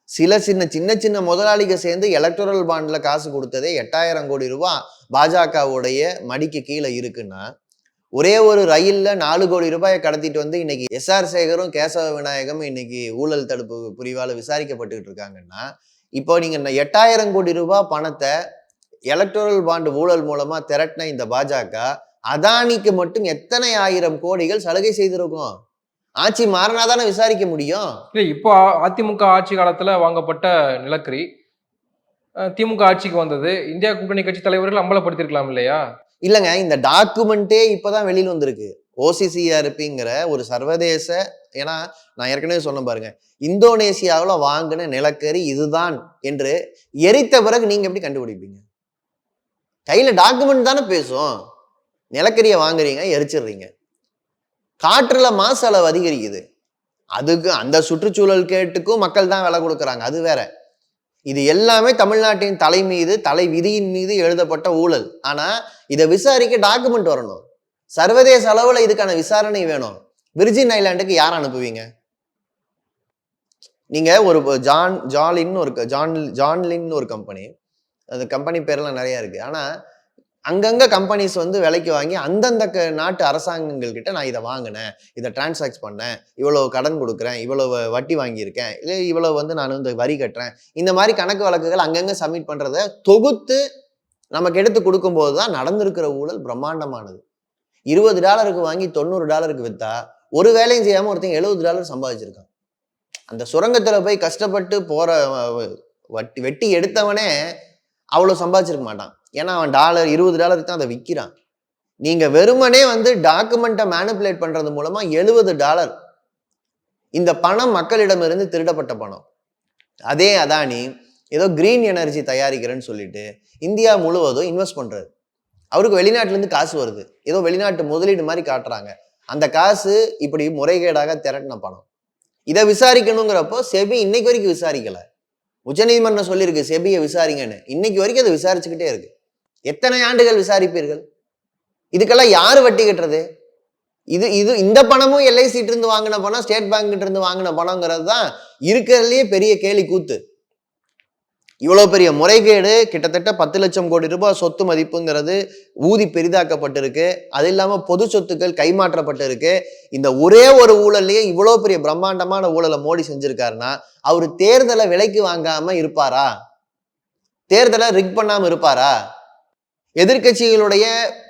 சில சின்ன சின்ன சின்ன முதலாளிக சேர்ந்து எலக்டோரல் பாண்ட்ல காசு கொடுத்ததே எட்டாயிரம் கோடி ரூபாய் பாஜகவுடைய மடிக்கு கீழே இருக்குன்னா ஒரே ஒரு ரயிலில் நாலு கோடி ரூபாயை கடத்திட்டு வந்து இன்னைக்கு எஸ்ஆர் சேகரும் கேசவ விநாயகம் இன்னைக்கு ஊழல் தடுப்பு பிரிவால் விசாரிக்கப்பட்டுக்கிட்டு இருக்காங்கன்னா இப்போ நீங்கள் இந்த எட்டாயிரம் கோடி ரூபாய் பணத்தை எலக்ட்ரல் பாண்டு ஊழல் மூலமாக திரட்டின இந்த பாஜக அதானிக்கு மட்டும் எத்தனை ஆயிரம் கோடிகள் சலுகை செய்திருக்கும்? ஆட்சி மாறினா தானே விசாரிக்க முடியும்? இல்லை இப்போ அதிமுக ஆட்சி காலத்தில் வாங்கப்பட்ட நிலக்கரி திமுக ஆட்சிக்கு வந்தது. இந்தியா கூட்டணி கட்சி தலைவர்கள் அம்பலப்படுத்திருக்கலாம் இல்லையா? இல்லைங்க இந்த டாக்குமெண்ட்டே இப்பதான் வெளியில் வந்திருக்கு. ஓசிசிஆர்பிங்கிற ஒரு சர்வதேச ஏன்னா நான் ஏற்கனவே சொன்ன பாருங்க. இந்தோனேசியாவில் வாங்கின நிலக்கரி இதுதான் என்று எரித்த பிறகு நீங்கள் எப்படி கண்டுபிடிப்பீங்க? கையில் டாக்குமெண்ட் தானே பேசும். நிலக்கரியை வாங்குறீங்க எரிச்சிடுறீங்க. காற்றில் மாசு அளவு அதிகரிக்குது. அதுக்கு அந்த சுற்றுச்சூழல் கேட்டுக்கும் மக்கள் தான் விலை கொடுக்குறாங்க. அது வேற. இது எல்லாமே தமிழ்நாட்டின் தலை மீது தலை விதியின் மீது எழுதப்பட்ட ஊழல். ஆனால் இதை விசாரிக்க டாக்குமெண்ட் வரணும். சர்வதேச அளவில் இதுக்கான விசாரணை வேணும். விர்ஜின் ஐலாண்டுக்கு யார் அனுப்புவீங்க? நீங்கள் ஒரு ஜான் ஜாலின்னு ஒரு ஜான் ஜான்லின்னு ஒரு கம்பெனி அந்த கம்பெனி பேர்லாம் நிறையா இருக்குது ஆனால் அங்கங்கே கம்பெனிஸ் வந்து விலைக்கு வாங்கி அந்தந்த க- நாட்டு அரசாங்கங்கள் கிட்ட நான் இதை வாங்கினேன். இதை டிரான்சாக்ட் பண்ணேன். இவ்வளோ கடன் கொடுக்குறேன். இவ்வளோ வட்டி வாங்கியிருக்கேன். இல்லை இவ்வளோ வந்து நான் வந்து வரி கட்டுறேன். இந்த மாதிரி கணக்கு வழக்குகள் அங்கங்கே சப்மிட் பண்ணுறத தொகுத்து நமக்கு எடுத்து கொடுக்கும்போது தான் நடந்திருக்கிற ஊழல் பிரம்மாண்டமானது. இருபது டாலருக்கு வாங்கி தொண்ணூறு டாலருக்கு விற்றா ஒரு வேலையும் செய்யாமல் ஒருத்தங்க எழுபது டாலர் சம்பாதிச்சிருக்கான். அந்த சுரங்கத்தில் போய் கஷ்டப்பட்டு போகிற வட்டி வெட்டி எடுத்தவனே அவ்வளோ சம்பாதிச்சிருக்க மாட்டான். ஏன்னா அவன் டாலர் இருபது டாலருக்கு தான் அதை விற்கிறான் நீங்கள் வெறுமனே வந்து டாக்குமெண்ட்டை மேனிப்புலேட் பண்ணுறது மூலமாக எழுபது டாலர் இந்த பணம் மக்களிடமிருந்து திருடப்பட்ட பணம். அதே அதானி ஏதோ கிரீன் எனர்ஜி தயாரிக்கிறேன்னு சொல்லிட்டு இந்தியா முழுவதும் இன்வெஸ்ட் பண்ணுறாரு அவருக்கு வெளிநாட்டிலேருந்து காசு வருது. ஏதோ வெளிநாட்டு முதலீடு மாதிரி காட்டுறாங்க. அந்த காசு இப்படி முறைகேடாக திரட்டின பணம். இதை விசாரிக்கணுங்கிறப்போ செபி இன்னைக்கு வரைக்கும் விசாரிக்கலை. உச்சநீதிமன்றம் சொல்லியிருக்கு செபியை விசாரிங்கன்னு. இன்னைக்கு வரைக்கும் அதை விசாரிச்சுக்கிட்டே இருக்கு. எத்தனை ஆண்டுகள் விசாரிப்பீர்கள்? இதுக்கெல்லாம் யார் வட்டி கட்டுறது? இது இது இந்த பணமும் எல்ஐசிட்டு இருந்து வாங்கின பணம் ஸ்டேட் பேங்க்கிட்ட இருந்து வாங்கின பணங்கிறது தான் இருக்கிறதுலயே பெரிய கேலி கூத்து. இவ்வளோ பெரிய முறைகேடு கிட்டத்தட்ட பத்து லட்சம் கோடி ரூபாய் சொத்து மதிப்புங்கிறது ஊதி பெரிதாக்கப்பட்டிருக்கு. அது இல்லாமல் பொது சொத்துக்கள் கைமாற்றப்பட்டிருக்கு. இந்த ஒரே ஒரு ஊழல்லையே இவ்வளோ பெரிய பிரம்மாண்டமான ஊழலை மோடி செஞ்சிருக்காருன்னா அவர் தேர்தலை விலைக்கு வாங்காம இருப்பாரா? தேர்தலை ரிக் பண்ணாமல் இருப்பாரா? எதிர்க்கட்சிகளுடைய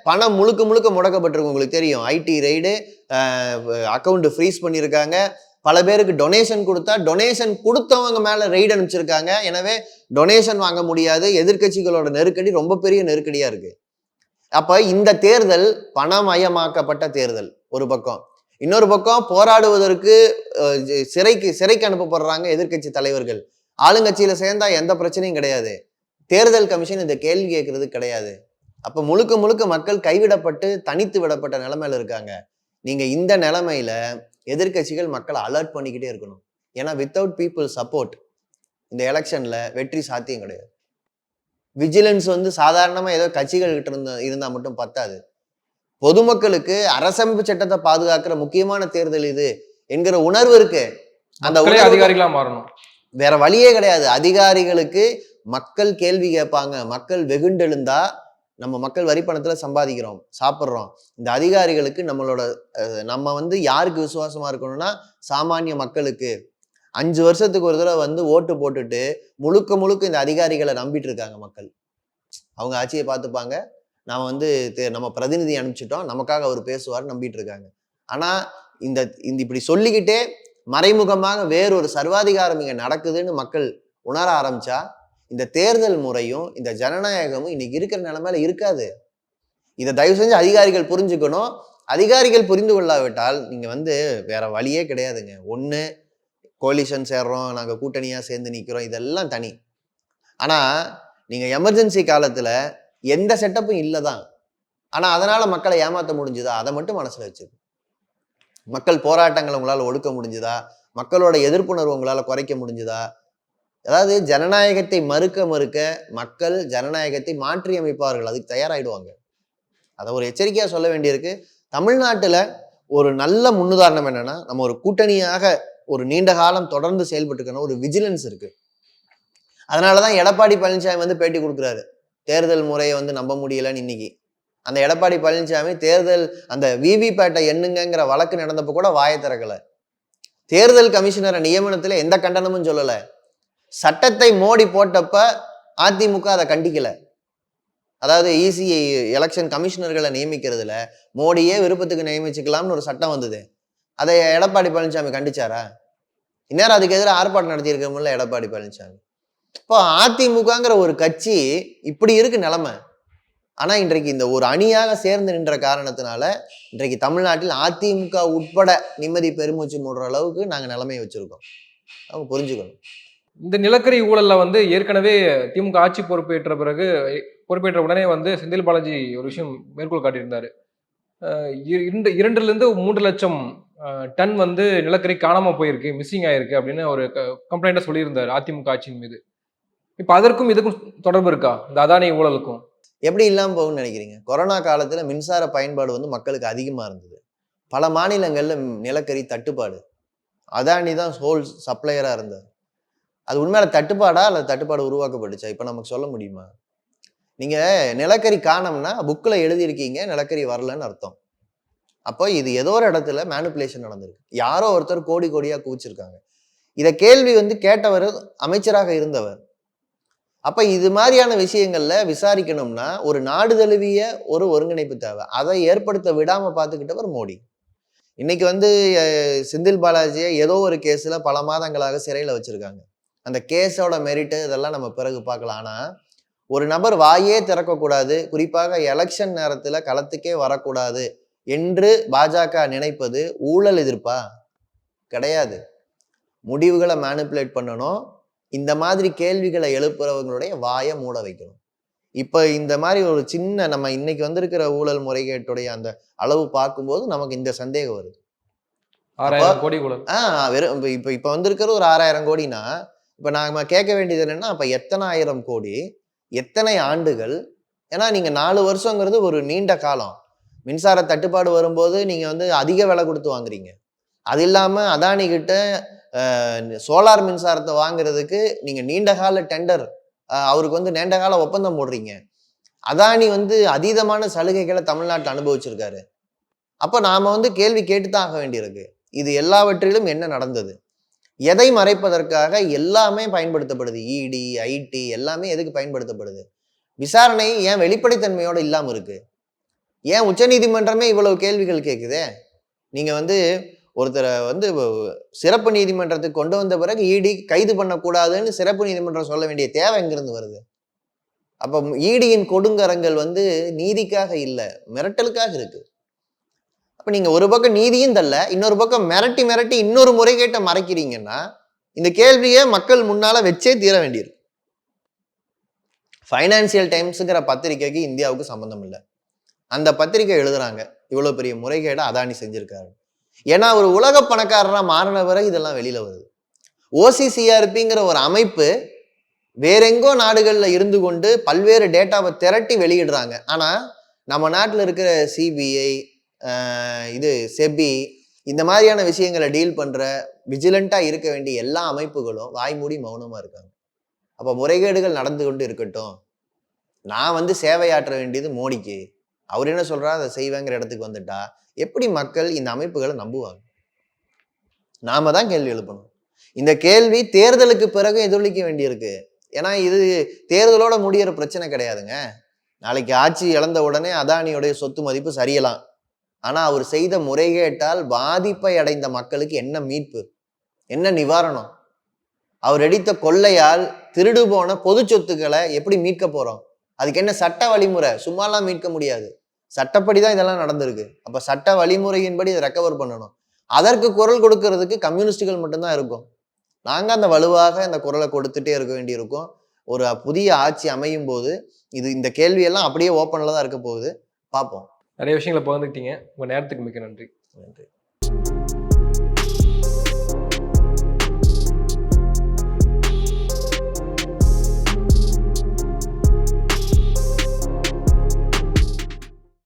பணம் முழுக்க முழுக்க முடக்கப்பட்டிருக்கு உங்களுக்கு தெரியும். ஐடி ரைடு அக்கௌண்ட் ஃப்ரீஸ் பண்ணியிருக்காங்க. பல பேருக்கு டொனேஷன் கொடுத்தா டொனேஷன் கொடுத்தவங்க மேலே ரெய்டு அனுப்பிச்சிருக்காங்க. எனவே டொனேஷன் வாங்க முடியாது. எதிர்க்கட்சிகளோட நெருக்கடி ரொம்ப பெரிய நெருக்கடியாக இருக்கு. அப்போ இந்த தேர்தல் பணமயமாக்கப்பட்ட தேர்தல் ஒரு பக்கம். இன்னொரு பக்கம் போராடுவதற்கு சிறைக்கு சிறைக்கு அனுப்பப்படுறாங்க எதிர்க்கட்சி தலைவர்கள். ஆளுங்கட்சியில் சேர்ந்தா எந்த பிரச்சனையும் கிடையாது. தேர்தல் கமிஷன் இந்த கேள்வி கேட்கறது கிடையாது. அப்போ முழுக்க முழுக்க மக்கள் கைவிடப்பட்டு தனித்து விடப்பட்ட நிலைமையில இருக்காங்க. நீங்க இந்த நிலைமையில எதிர்க்கட்சிகள் மக்களை அலர்ட் பண்ணிக்கிட்டே இருக்கணும். ஏன்னா வித்தவுட் பீப்புள் சப்போர்ட் இந்த எலெக்ஷன்ல வெற்றி சாத்தியம் கிடையாது. விஜிலன்ஸ் வந்து சாதாரணமா ஏதோ கட்சிகள் கிட்ட இருந்த இருந்தா மட்டும் பத்தாது. பொதுமக்களுக்கு அரசமைப்பு சட்டத்தை பாதுகாக்கிற முக்கியமான தேர்தல் இது என்கிற உணர்வு இருக்கு. அந்த அதிகாரிகளா மாறணும். வேற வழியே கிடையாது. அதிகாரிகளுக்கு மக்கள் கேள்வி கேட்பாங்க. மக்கள் வெகுண்டெழுந்தா நம்ம மக்கள் வரி சம்பாதிக்கிறோம் சாப்பிட்றோம். இந்த அதிகாரிகளுக்கு நம்மளோட நம்ம வந்து யாருக்கு விசுவாசமாக இருக்கணும்னா சாமானிய மக்களுக்கு. அஞ்சு வருஷத்துக்கு ஒரு தடவை வந்து ஓட்டு போட்டுட்டு முழுக்க முழுக்க இந்த அதிகாரிகளை நம்பிட்டு இருக்காங்க மக்கள். அவங்க ஆட்சியை பார்த்துப்பாங்க. நாம் வந்து நம்ம பிரதிநிதி அனுப்பிச்சிட்டோம். நமக்காக அவர் பேசுவார் நம்பிட்டு இருக்காங்க. ஆனால் இந்த இந்த இப்படி சொல்லிக்கிட்டே மறைமுகமாக வேறொரு சர்வாதிகாரம் இங்கே நடக்குதுன்னு மக்கள் உணர ஆரம்பிச்சா இந்த தேர்தல் முறையும் இந்த ஜனநாயகமும் இன்னைக்கு இருக்கிற நிலைமையில இருக்காது. இதை தயவு செஞ்சு அதிகாரிகள் புரிஞ்சுக்கணும். அதிகாரிகள் புரிந்து கொள்ளாவிட்டால் நீங்கள் வந்து வேற வழியே கிடையாதுங்க. ஒன்று கோலிஷன் சேர்றோம் நாங்கள் கூட்டணியாக சேர்ந்து நிற்கிறோம் இதெல்லாம் தனி. ஆனால் நீங்கள் எமர்ஜென்சி காலத்தில் எந்த செட்டப்பும் இல்லை தான். ஆனால் அதனால் மக்களை ஏமாற்ற முடிஞ்சுதா? அதை மட்டும் மனசில் வச்சுது மக்கள் போராட்டங்களை உங்களால் ஒடுக்க முடிஞ்சுதா? மக்களோட எதிர்ப்புணர்வு உங்களால் குறைக்க முடிஞ்சுதா? அதாவது ஜனநாயகத்தை மறுக்க மறுக்க மக்கள் ஜனநாயகத்தை மாற்றி அமைப்பார்கள். அதுக்கு தயாராகிடுவாங்க அதை ஒரு எச்சரிக்கையாக சொல்ல வேண்டியிருக்கு. தமிழ்நாட்டில் ஒரு நல்ல முன்னுதாரணம் என்னன்னா நம்ம ஒரு கூட்டணியாக ஒரு நீண்ட காலம் தொடர்ந்து செயல்பட்டுக்கணும் ஒரு விஜிலன்ஸ் இருக்கு. அதனாலதான் எடப்பாடி பழனிசாமி வந்து பேட்டி கொடுக்குறாரு. தேர்தல் முறையை வந்து நம்ப முடியலன்னு இன்னைக்கு. அந்த எடப்பாடி பழனிசாமி தேர்தல் அந்த விவிபேட்டை எண்ணுங்கிற வழக்கு நடந்தப்போ கூட வாயை திறக்கல. தேர்தல் கமிஷனரை நியமனத்தில் எந்த கண்டனமும் சொல்லலை. சட்டத்தை மோடி போட்டப்ப அதிமுக அதை கண்டிக்கல. அதாவது இசிஐ எலெக்ஷன் கமிஷனர்களை நியமிக்கிறதுல மோடியே விருப்பத்துக்கு நியமிச்சுக்கலாம்னு ஒரு சட்டம் வந்தது. அதை எடப்பாடி பழனிசாமி கண்டிச்சாரா? இந்நேரம் அதுக்கு எதிராக ஆர்ப்பாட்டம் நடத்தியிருக்கோம்ல எடப்பாடி பழனிசாமி. இப்போ அதிமுகங்கிற ஒரு கட்சி இப்படி இருக்கு நிலமை. ஆனால் இன்றைக்கு இந்த ஒரு அணியாக சேர்ந்து நின்ற காரணத்தினால இன்றைக்கு தமிழ்நாட்டில் அதிமுக உட்பட நிம்மதி பெருமூச்சு மூடுற அளவுக்கு நாங்கள் நிலைமையை வச்சுருக்கோம். அவங்க புரிஞ்சுக்கணும். இந்த நிலக்கரி ஊழல்ல வந்து ஏற்கனவே திமுக ஆட்சி பொறுப்பேற்ற பிறகு பொறுப்பேற்ற உடனே வந்து செந்தில் பாலாஜி ஒரு விஷயம் மேற்கோள் காட்டியிருந்தாரு. இரண்டு இரண்டுலேருந்து மூன்று லட்சம் டன் வந்து நிலக்கரி காணாமல் போயிருக்கு மிஸ்ஸிங் ஆயிருக்கு அப்படின்னு ஒரு கம்ப்ளைண்ட்டாக சொல்லியிருந்தார் அதிமுக ஆட்சியின் மீது. இப்போ அதற்கும் இதுக்கும் தொடர்பு இருக்கா? இந்த அதானி ஊழலுக்கும்? எப்படி இல்லாமல் போகும்னு நினைக்கிறீங்க? கொரோனா காலத்தில் மின்சார பயன்பாடு வந்து மக்களுக்கு அதிகமாக இருந்தது. பல மாநிலங்களில் நிலக்கரி தட்டுப்பாடு. அதானி தான் ஹோல் சப்ளையராக இருந்தார். அது உண்மையில தட்டுப்பாடா அல்லது தட்டுப்பாடு உருவாக்கப்பட்டுச்சா? இப்போ நமக்கு சொல்ல முடியுமா? நீங்கள் நிலக்கரி காணோம்னா புக்கில் எழுதியிருக்கீங்க நிலக்கரி வரலன்னு அர்த்தம். அப்போ இது ஏதோ ஒரு இடத்துல மேனுப்புலேஷன் நடந்திருக்கு. யாரோ ஒருத்தர் கோடி கோடியாக குவிச்சிருக்காங்க. இதை கேள்வி வந்து கேட்டவர் அமைச்சராக இருந்தவர். அப்போ இது மாதிரியான விஷயங்களில் விசாரிக்கணும்னா ஒரு நாடு தழுவிய ஒரு ஒருங்கிணைப்பு தேவை. அதை ஏற்படுத்த விடாமல் பார்த்துக்கிட்டவர் மோடி. இன்னைக்கு வந்து செந்தில் பாலாஜியை ஏதோ ஒரு கேஸில் பல மாதங்களாக சிறையில் வச்சுருக்காங்க. அந்த கேஸோட மெரிட்டு இதெல்லாம் நம்ம பிறகு பார்க்கலாம். ஆனா ஒரு நபர் வாயே திறக்கக்கூடாது. குறிப்பாக எலெக்ஷன் நேரத்துல களத்துக்கே வரக்கூடாது என்று பாஜக நினைப்பது ஊழல் எதிர்ப்பா? கிடையாது. முடிவுகளை மேனிப்புலேட் பண்ணணும். இந்த மாதிரி கேள்விகளை எழுப்புறவங்களுடைய வாயை மூட வைக்கணும். இப்போ இந்த மாதிரி ஒரு சின்ன நம்ம இன்னைக்கு வந்திருக்கிற ஊழல் முறைகேட்டுடைய அந்த அளவு பார்க்கும்போது நமக்கு இந்த சந்தேகம் வருது. ஆறாயிரம் கோடி ஆ வெறும் இப்போ இப்போ வந்திருக்கிறது ஒரு ஆறாயிரம் கோடினா இப்போ நாம் கேட்க வேண்டியது என்னென்னா அப்போ எத்தனை ஆயிரம் கோடி எத்தனை ஆண்டுகள்? ஏன்னா நீங்கள் நாலு வருஷங்கிறது ஒரு நீண்ட காலம். மின்சார தட்டுப்பாடு வரும்போது நீங்கள் வந்து அதிக விலை கொடுத்து வாங்குறீங்க. அது இல்லாமல் அதானிக்கிட்ட சோலார் மின்சாரத்தை வாங்குறதுக்கு நீங்கள் நீண்ட கால டெண்டர் அவருக்கு வந்து நீண்ட கால ஒப்பந்தம் போடுறீங்க. அதானி வந்து அதீதமான சலுகைகளை தமிழ்நாட்டில் அனுபவிச்சிருக்காரு. அப்போ நாம் வந்து கேள்வி கேட்டு தான் ஆக வேண்டியிருக்கு. இது எல்லாவற்றிலும் என்ன நடந்தது? எதை மறைப்பதற்காக எல்லாமே பயன்படுத்தப்படுது? இடி ஐடி எல்லாமே எதுக்கு பயன்படுத்தப்படுது? விசாரணை ஏன் வெளிப்படைத்தன்மையோட இல்லாமல் இருக்குது ஏன் உச்சநீதிமன்றமே இவ்வளவு கேள்விகள் கேட்குதே நீங்கள் வந்து ஒருத்தரை வந்து சிறப்பு நீதிமன்றத்துக்கு கொண்டு வந்த பிறகு இடி கைது பண்ணக்கூடாதுன்னு சிறப்பு நீதிமன்றம் சொல்ல வேண்டிய தேவை எங்கிருந்து வருது? அப்போ ஈடியின் கொடுங்கரங்கள் வந்து நீதிக்காக இல்லை மிரட்டலுக்காக இருக்குது அப்போ நீங்கள் ஒரு பக்கம் நீதியும் தரல இன்னொரு பக்கம் மிரட்டி மிரட்டி இன்னொரு முறைகேட்டை மறைக்கிறீங்கன்னா இந்த கேள்வியை மக்கள் முன்னால் வச்சே தீர வேண்டியிருக்கு. ஃபைனான்சியல் டைம்ஸுங்கிற பத்திரிக்கைக்கு இந்தியாவுக்கு சம்மந்தம் இல்லை. அந்த பத்திரிக்கை எழுதுறாங்க. இவ்வளோ பெரிய முறைகேடை அதானி செஞ்சுருக்காரு. ஏன்னா ஒரு உலக பணக்காரராக மாறின பிறகு இதெல்லாம் வெளியில் வருது. ஓசிசிஆர்பிங்கிற ஒரு அமைப்பு வேறெங்கோ நாடுகளில் இருந்து கொண்டு பல்வேறு டேட்டாவை திரட்டி வெளியிடுறாங்க. ஆனால் நம்ம நாட்டில் இருக்கிற சிபிஐ இது செபி இந்த மாதிரியான விஷயங்களை டீல் பண்ணுற விஜிலண்ட்டாக இருக்க வேண்டிய எல்லா அமைப்புகளும் வாய்மூடி மௌனமாக இருக்காங்க. அப்போ முறைகேடுகள் நடந்து கொண்டு இருக்கட்டும். நான் வந்து சேவையாற்ற வேண்டியது மோடிக்கு. அவர் என்ன சொல்கிறா அதை செய்வேங்கிற இடத்துக்கு வந்துட்டா எப்படி மக்கள் இந்த அமைப்புகளை நம்புவாங்க? நாம தான் கேள்வி எழுப்பணும். இந்த கேள்வி தேர்தலுக்கு பிறகு எதிரொலிக்க வேண்டியிருக்கு. ஏன்னா இது தேர்தலோட முடியிற பிரச்சனை கிடையாதுங்க. நாளைக்கு ஆட்சி இழந்த உடனே அதானியுடைய சொத்து மதிப்பு சரியலாம். ஆனால் அவர் செய்த முறைகேட்டால் பாதிப்பை அடைந்த மக்களுக்கு என்ன மீட்பு? என்ன நிவாரணம்? அவர் அடித்த கொள்ளையால் திருடு போன பொது சொத்துக்களை எப்படி மீட்க போகிறோம் அதுக்கு என்ன சட்ட வழிமுறை? சும்மாலாம் மீட்க முடியாது. சட்டப்படி தான் இதெல்லாம் நடந்திருக்கு. அப்போ சட்ட வழிமுறையின்படி இதை ரெக்கவர் பண்ணணும். அதற்கு குரல் கொடுக்கறதுக்கு கம்யூனிஸ்டுகள் மட்டும்தான் இருக்கும். நாங்கள் அந்த வலுவாக இந்த குரலை கொடுத்துட்டே இருக்க வேண்டியிருக்கும். ஒரு புதிய ஆட்சி அமையும் போது இது இந்த கேள்வியெல்லாம் அப்படியே ஓப்பனில் தான் இருக்க போகுது. பார்ப்போம். நிறைய விஷயங்களை பகிர்ந்துக்கிட்டீங்க. உங்கள் நேரத்துக்கு மிக்க நன்றி. நன்றி.